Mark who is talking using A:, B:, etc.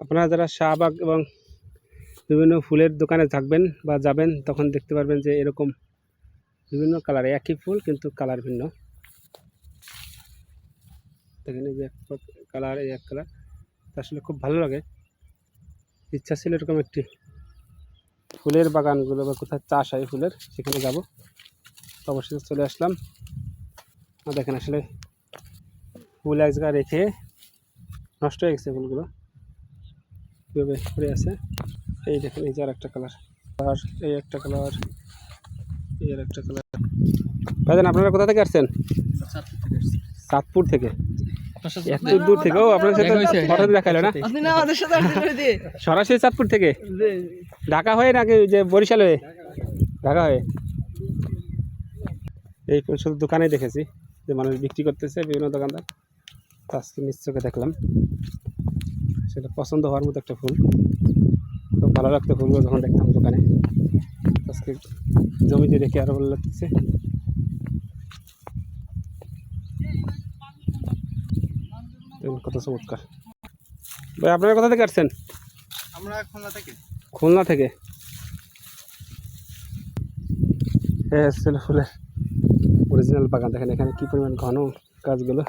A: আপনারা যারা শাহবাগ এবং বিভিন্ন ফুলের দোকানে থাকবেন বা যাবেন, তখন দেখতে পারবেন যে এরকম বিভিন্ন কালার, একই ফুল কিন্তু কালার ভিন্ন। দেখেন এই যে এক কালার, এই এক কালার। আসলে খুব ভালো লাগে। ইচ্ছা ছিল এরকম একটি ফুলের বাগানগুলো বা কোথায় চাষ হয় ফুলের, সেখানে যাব। তো অবশ্যই চলে আসলাম। দেখেন আসলে ফুল এক জায়গায় রেখে নষ্ট হয়ে গেছে ফুলগুলো। কীভাবে পড়ে আছে? এই দেখেন এই যে আর একটা কালার আর এই একটা কালার এই আর একটা কালার ভাইজান আপনারা কোথা থেকে আসছেন? সাতপুর থেকে। এত দূর থেকে। ও আপনার সাথে না? সরাসরি চাঁদপুর থেকে? ঢাকা হয়ে নাকি যে বরিশাল হয়ে? ঢাকা হয়ে? এই শুধু দোকানে দেখেছি। যে মানুষ বিক্রি করতেছে বিভিন্ন দোকানদার। তো আজকে চোখে দেখলাম। সেটা পছন্দ হওয়ার মতো একটা ফুল। খুব ভালো লাগতো ফুলগুলো যখন দেখতাম দোকানে। আজকে জমিতে দেখে আরও ভালো লাগতেছে। কত চমৎকার। ভাই আপনারা কোথা থেকে আসছেন?
B: আমরা খুলনা থেকে।
A: খুলনা থেকে? হ্যাঁ ছিল ফুলের অরিজিনাল বাগান। দেখেন এখানে কি পরিমাণ ঘন গাছগুলো।